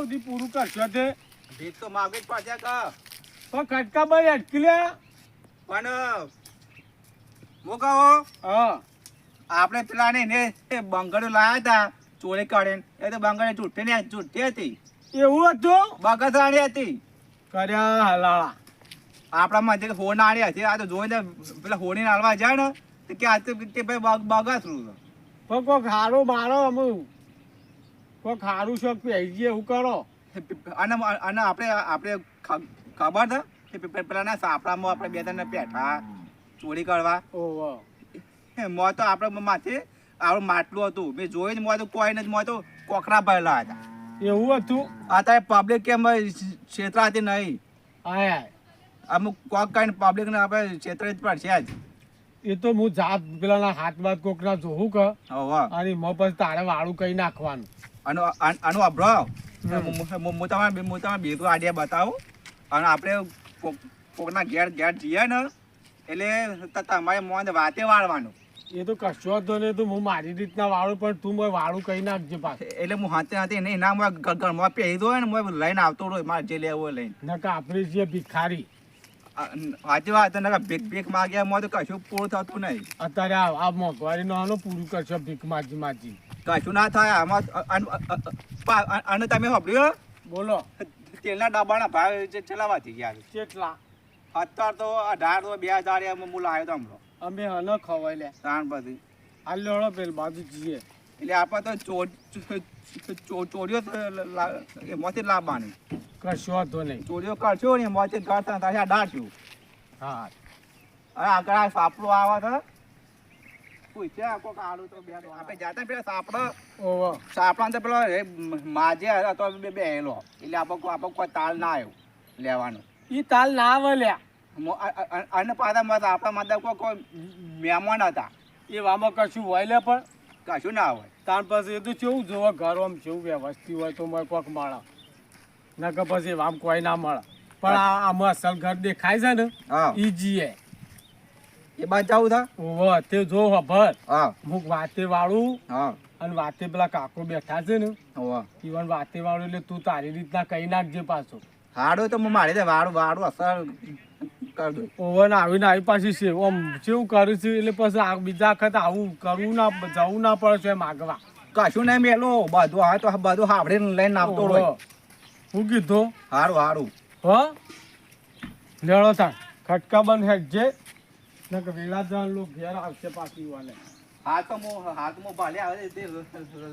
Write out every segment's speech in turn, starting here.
સુધી પૂરું કરશો તે. ભીખ તો માગે જ પાછા કા. પણ ખટકા ભાઈ અટકી લે પણ હું કહો હા. આપણે પેલા ને બંગડો લાયા હતા ચોરી કરીને એ તો બંગડે ચૂંટે ને ચૂંટી હતી. એવું હતું? બગસરાણી હતી. કર્યા હલાળા. આપણા માંથી હોણ આણી હતી. આ તો જોઈને પેલા હોણી હાલવા જાય ને કે આ તો ભાઈ બગ બગસરું. પણ કોક હારું મારો અમુ કોક ખારું શોખ પહેરી જઈએ એવું કરો. અને અને આપણે આપણે ખબર છે? કે પેલાના સાપડામાં આપણે બે ત્રણ પેઠા ચોરી કરવા. ઓહો મોં તો આપણે માથે આપણું માટલું હતું. મેં જોયું જ મોં તો કોઈ નથી મોં તો કોકરા ભરેલા હતા. એવું હતું? અત્યારે પબ્લિક કેમ છેતરાતી નહીં. હા. અમુક કોક પબ્લિક પબ્લિકને આપણે છેતરી જ પડશે જ. એ તો હું જાત પેલાના હાથ બાદ કોકના જોઉં કે. અને મો પછી તારે વાળું કઈ નાખવાનું. આનો આન- આનો અભરો હમ. હું તમારે હું તમારે બીજું આઈડિયા બતાવું. અને આપણે કોક- કોકના ઘેર ઘેર જઈએ ને એટલે તમારે મોં વાતે વાળવાનું. એ તો કશો હતો ને તો હું મારી રીતના વાળું પણ તું મને વાળું કહી નાખજે પાછું. એટલે હું હાથે હાથે એને એના મોં ઘરમાં પહેરી દો ને મેં લઈને આવતો રહ્યો મારે જે લેવું લઈને. નકા આપણે જે ભિખારી. સાચી વાત છે ભીખ ભીખ માગ્યા મોં તો કશું પૂરું થતું નહીં. અત્યારે આ મોંઘવારી નો પૂરું કરશો ભીખ માજી માજી કશું ના થાય આમાં અને તમે સાંભળ્યું બોલો. તેલના ડબ્બાના ભાવ ચલાવાથી ગયા. કેટલા? અત્યારે તો અઢાર તો બે હજાર એમ હું લાવ્યો તો હમણાં. અમે હન ખવાય લે સાણ બધી. આ લેવડો પેલ બાજુ જઈએ. એટલે આપણે તો ચોર ચોરીઓ એમાંથી લાવવાની. કરશો હતો નહીં. ચોરીઓ કરશો ને એમાંથી કરતા અઢાર છું હા. આગળ આ સાપડો આવે તો આપણે જાતા પેલા સાપડો. તો પેલો માજે હતો બે બેહેલો એટલે આપણે આપણે કોઈ તાલ ના આવ્યો લેવાનો. એ તાલ ના આવે લ્યા અને પાછા મત આપણા માતા કોઈ કોઈ મહેમાન હતા. એ વામાં કશું હોય લે પણ. કશું ના હોય. તાર પછી એ તો કેવું જોવે ઘર આમ કેવું વ્યવસ્થિત હોય તો મને કોક મળે. નકર પછી આમ કોઈ ના મળે. પણ આ આમાં અસલ ઘર દેખાય છે ને ઈ જીએ. એ બાદ જવું થા? તે જો હભર. હા. હું વાતે વાળું. હા. અને વાતે પેલા કાકો બેઠા છે ને. હોવા. ઈવન વાતે વાળું એટલે તું તારી રીતના કહી નાખજે પાછો. હાડો તો હું મારી વાળું વાડું અસર કર દો. ઓવન આવીને આવી પાછી છે. ઓમ કેવું કરું છું એટલે પછી આ બીજા વખત આવું કરવું ના જવું ના પડે છે માગવા કશું નહીં મેલો. બધું હા તો બધું હાવડે લઈને આવતો હોય. હું કીધું? હારું હારું. હ? લેણો થાય ખટકા બંધ હેડજે નકર વેલા જવાનું લોક ઘેર આવશે પાછી વાલે. હાથ તો મો હાથ ભાલે આવે તે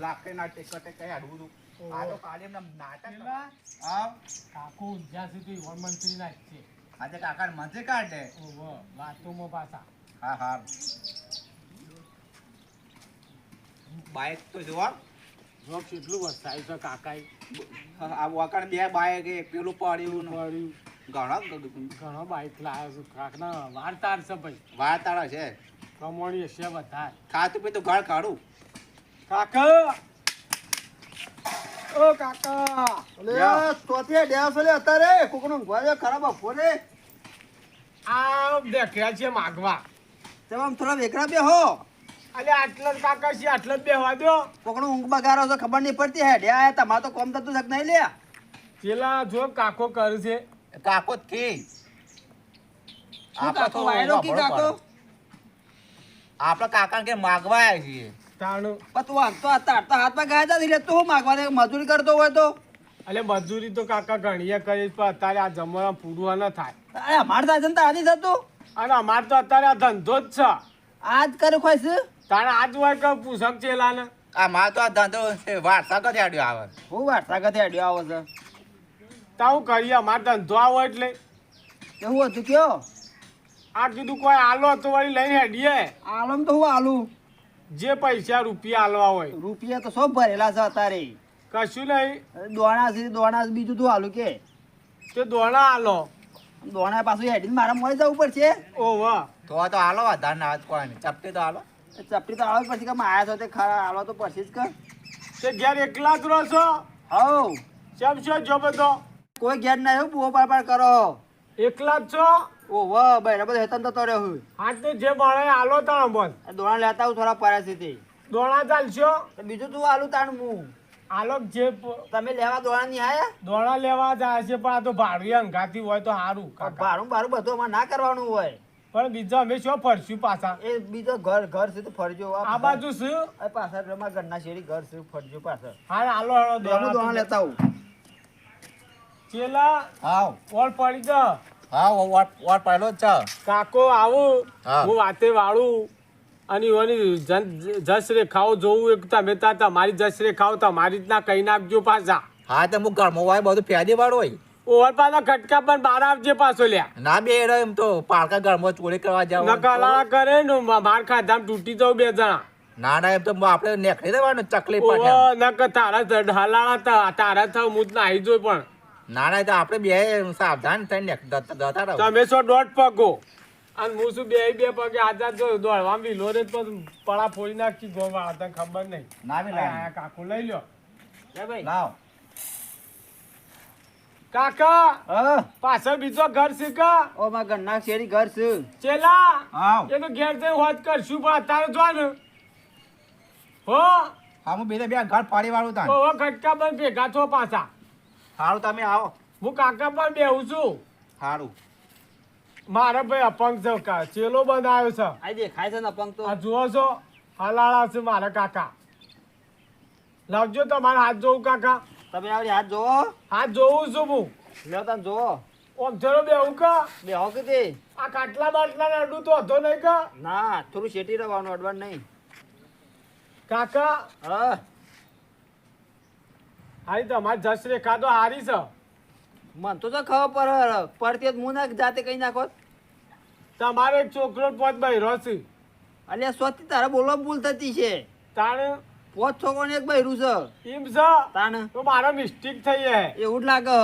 લાખે ના ટેક ટેક હાડવું તું. આ તો કાલે એમના નાટક હા? કાકો જ્યાં સુધી વન મંત્રી નાખશે આજે કાકા મજે કાઢે. ઓહો વાતોમાં પાછા. હા હા. બાઈક તો જોવા. જો કેટલું વરસાયું છે કાકા આ વખત બે બાઈક એક પેલું પડ્યું ને. પડ્યું. ઘણા? ઘણો બાઈક લાવ્યો છું કાકના વાર તાર છે ભાઈ. વાર તારા છે? કમોણી છે બધા. ખાતું પીતું ઘર કાઢું? કાકા! ઓ કાકા! યા. આ દેખ્યા છે માગવા. થોડા વેકરા બે હો. અલે આટલા જ કાકા છે આટલા જ બેહવા દો. કોકનો ઊંઘ બગારો તો ખબર નહીં પડતી. હે ડ્યા આયા તમારે તો કોમ થતું શક નહીં લે પેલા જો કાકો કરે છે કાકો કી શું કાકો વાયરો કી કાકો? આપણા કાકા કે માગવા આવ્યા છીએ. તાણું. પણ તું આમ તારતા હાથમાં ગયા હતા એટલે તું માગવા દે? મજૂરી કરતો હોય તો? અલે મજૂરી તો કાકા ઘણીએ કરી પણ અત્યારે આ જમવા પૂરવા ન થાય. અરે અમારે થાય ધંધા તાર થતું અને અમારે તો અત્યારે આ ધંધો જ છે. આજ કરું ખોય છે તાણે આજ હોય કે પૂછક ચેલાને? આ માં તો આ ધંધો છે વારસાગત આડ્યો આવે. હું વારસાગત હેડ્યો આવો છે. તા હું કરીએ અમારે ધંધો આવો એટલે. એવું હતું કયો? આ કીધું કોઈ આલો તો વળી લઈને હેડીએ. આલમ તો હું આલું? જે પૈસા રૂપિયા આલવા હોય. રૂપિયા તો સૌ ભરેલા છે અત્યારે? કશું નહીં. દોણા છે દોણા બીજું તું આલું કે? તે દોણા આલો. દોણા પાછું હેડીને મારા મોડે જવું પડશે? ઓ વાહ તો તો આલો વધારે ના કોઈ નહીં ચપટી તો આલો. ચપટી તો આલો પછી કે આયા છો તે ખરા આલો તો પછી જ કર તે ઘેર એકલા જ રહો છો? હવ ચમ છો જો બધો? કોઈ ઘેર ના એવું બુઓ પાડ પાડ કરો. એકલા જ છો? ઓહો ભાઈ રબત હેતન તો તોડ્યો હું. હા તે જે મળે આલો તાણ બોલ. દોણા લેતા હું થોડા છે દોણા ચાલશો? બીજું તું આલું તાણ હું. આલોક જે તમે લેવા દોણા ની આયા? દોણા લેવા જાય છે પણ આ તો ભાડું અંગાથી હોય તો સારું ભાડું ભાડું બધું અમારે ના કરવાનું હોય. પણ બીજો અમે શું ફરશું પાછા? એ બીજો ઘર ઘર છે તો ફરજો. આ બાજુ શું? પાછા અમારા ઘરના શેરી ઘર છે ફરજો પાછળ. હા હાલો હાલો દોણા લેતા આવું. ચેલા હાવ. ઓળ પડી જા હા વોટ વોટ છ જ છે. કાકો આવું. હું. વાતે વાળું. અને ઓની જસરે ખાવ જોવું એક તમે ત્યાં તમારી જશ રેખાઓ તમારી રીતના કહી નાખજો પાછા. હા તો હું ઘરમાં હોય બધું ફેદી વાળો હોય. ઓવર પાછા ખટકા પણ બહાર આવજે પાછો લ્યા. ના બે રે એમ તો પારકા ગળમો ચોરી કરવા જાવ. નકાલા કરે ને માર ખાધા તૂટી જાવ બે જણા. ના ના એમ તો આપણે નેકળી દેવાનું ચકલી પાછા. નક તારા હલાળા તારા થા હું જ નાહી જોઈ પણ. ના ના એ તો આપણે બે સાવધાન થઈને જતા જતા રહો તમે છો દોઢ પગો. અને હું શું બે બે પગે આઝાદ જો દોડવા વિલો રે તો પડા ફોડી નાખી ગોવા તને ખબર નહીં. ના આ કાકો લઈ લ્યો. લે ભાઈ. લાવ. કાકા! હા? પાછળ બીજો ઘર છે કા? ઓ ઘર ના શેરી ઘર છે. ચેલા! હાવ એનો ઘેર જઈ હોત કરશું પણ અત્યારે જો ને. હો? હા હું બે બે ઘર પાડી વાળું તા ઓ ઘટકા પણ ભેગા છો પાછા. સારું તમે આવો. હું કાકા પર બેહું છું. હારું. મારે ભાઈ અપંગ છે કા ચેલો બનાવ્યો છે. આ દેખાય છે ને અપંગ તો? આ જુઓ છો હલાળા છે મારા કાકા. લાવજો તમારા હાથ જોવું કાકા. તમે આવડી હાથ જોવો. હાથ જોવું છું હું. લ્યો તમે જોવો. ઓમ બેહું કા. બેહો કે તે? આ કાટલા બાટલા ને અડું તો હતો નહીં કા. ના થોડું શેટી રહેવાનું અડવાનું નહીં. કાકા હા. હારી તો જશ રેખા તો હારી છે. મન તો તો ખબર પર પરતે હોત હું ના જાતે કઈ નાખો. તમારો એક છોકરો પોત ભાઈ રોસી અલે સ્વતી તારે બોલવા ભૂલ થતી છે. તાણ? પોત છોકરો એક ભાઈ છે. એમ છે? તાણ? તો મારો મિસ્ટેક થઈ હે એવું જ લાગે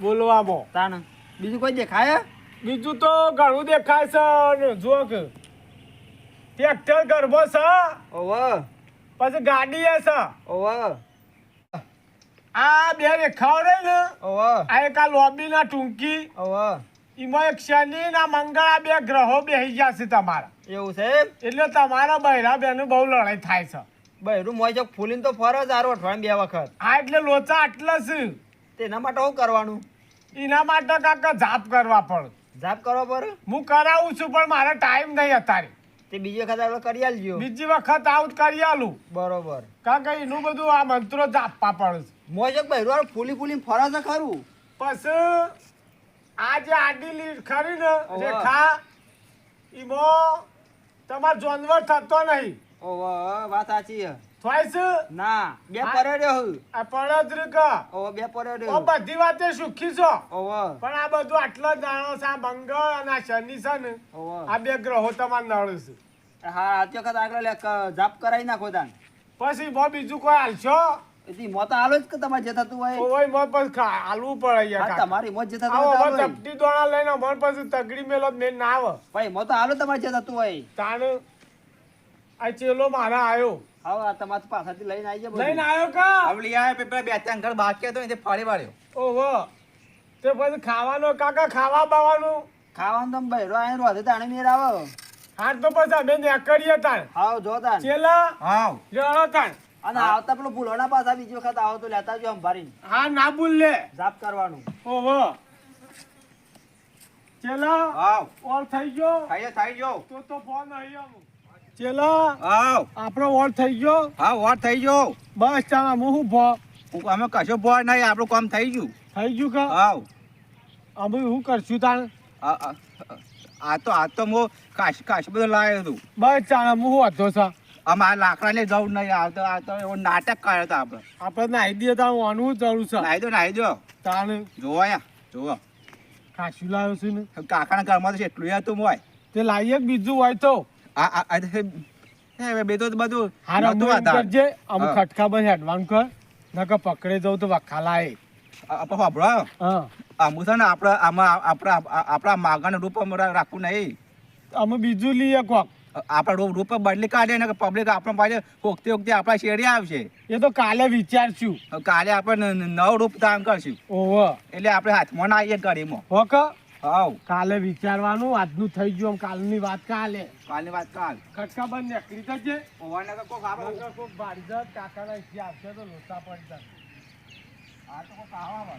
બોલવામાં. તાણ? બીજું કોઈ દેખાય બીજું તો ઘણું દેખાય છે ને જુઓ કે. ટ્રેક્ટર ગરબો છે. ઓવ. પછી ગાડી હશે છે. ઓવ. આ બે રેખાઓ રહી ને. આ એક આ લોબી ના ટૂંકી એમાં એક શનિ ના મંગળ આ બે ગ્રહો બેસી ગયા છે તમારા. એવું છે એટલે તમારા બૈરા બેનો બહુ લડાઈ થાય છે. બૈરું મોય છે ફૂલીને તો ફરો જ આરો અઠવાડિયે બે વખત. આ એટલે લોચા આટલા છે. તેના માટે શું કરવાનું? એના માટે કાકા જાપ કરવા પડે. જાપ કરવા પર હું કરાવું છું પણ મારે ટાઈમ નહીં અત્યારે. તે બીજી વખત આપણે કરી આલજો. બીજી વખત આવું કરી આલું. બરોબર. કાકા એનું બધું આ મંત્રો જાપવા પડે છે. મોય છે બૈરું ફૂલી ફૂલી ફરા છે ખરું. પછી આ જે આડી લીટ ખરી ને. રેખા ઈમો તમારો જાનવર થતો નહીં. ઓવ વાત સાચી છે થોઈસ? છે ના બે પરડ્યો પરે હું. આ પડતરી કા ઓવ બે પરે ઓ બધી વાતે સુખી છો. ઓવ. પણ આ બધું આટલો છે આ મંગળ અને શનિ છે ને ઓવ. આ બે ગ્રહો તમાર નળ છે. હા આજ કદ આગળ જાપ કરાવી નાખો દાન પછી બો બીજું કોઈ હાલશો? એથી મોત આલો જ કે તમારે જે થતું હોય. ઓય મો પછી આલવું હાલવું પડે યાર તમારી મોત જે થતું હોય આવો ચપટી દોણા લઈને મન પાસે તગડી મેલો મેં ના આવે ભાઈ મોત આલો તમારે જે થતું હોય. તાણ આ ચેલો મારા આયો. આવો આ તમાર પાછળથી લઈને આવી જાય લઈને આયો કા? આવલી આ પેપર બે ત્રણ ઘર બાકી તે ફાડી વાળ્યો. ઓહો. તે પછી ખાવાનો કાકા ખાવા બાવાનું? ખાવાનું તમે બૈરો આવીને રોધે તાણે મેર આવો. હા તો પછી અમે નેકળીએ તાણ. આવો જો તાણ. ચેલા? હાવ. લેડો તાણ. અને આવતા પેલો ભૂલોના પાછા બીજી વખત આવો તો લેતા જો અંભારી હા ના ભૂલ. લે જાપ કરવાનું. ઓહો. ચેલા આવ. ઓલ થઈ ગયો? થઈ થઈ ગયો. તો તો ફોન આવી આવું ચેલા આવ. આપણો વોટ થઈ ગયો? હા વોટ થઈ ગયો. બસ ચાલા હું હું ભો અમે કશો ભો નહીં આપણું કામ થઈ ગયું. થઈ ગયું કા? આવ. અમે હું કરશું તાણ? આ- તો આ તો હું કાશ કાશ બધું લાવ્યો હતું બસ ચાલા હું હું હતો છે. આ લાકડાને જવું નહીં આવતો. આ તો એવો નાટક કર્યો હતો આપણે. આપણે નાહી દઈએ તો ઓનવું જરૂર છે. નાહી દો નાહી દો. તાને જોવો યા જોવો ખાસું લાવ્યો છું ને. કાકાના ઘરમાં તો એટલું હતું હોય. તે લાવીએ બીજું હોય તો. આ બે તો બધું હારા કરજે અમુક ખટકા બને હેડવાન કર. નકર પકડે જવું તો વખા લાય આપણે સાંભળો હા. આમ છે ને આપણે આમાં આપણા આપણા માગણ રૂપ અમારે રાખવું નહીં. અમે બીજું લઈએ કોક. આપણા રૂપ બદલી કાઢે ને પબ્લિક આપણા પાસે વખતે વખતે આપણા શેરી આવશે. એ તો કાલે વિચારશું. કાલે આપણે નવ રૂપ દાન કરશું. ઓહો. એટલે આપણે હાથમાં ના આવીએ ગાડીમાં હોક હાવ. કાલે વિચારવાનું આજનું થઈ ગયું કાલની વાત કાલે. કાલની વાત કાલ. ખટકા બંધ નીકળી છે ઓવાને તો કોક આપણે કોક જાત, કાકાના ઇતિહાસ છે તો લોચા પડી જાત. આ તો કોક આવા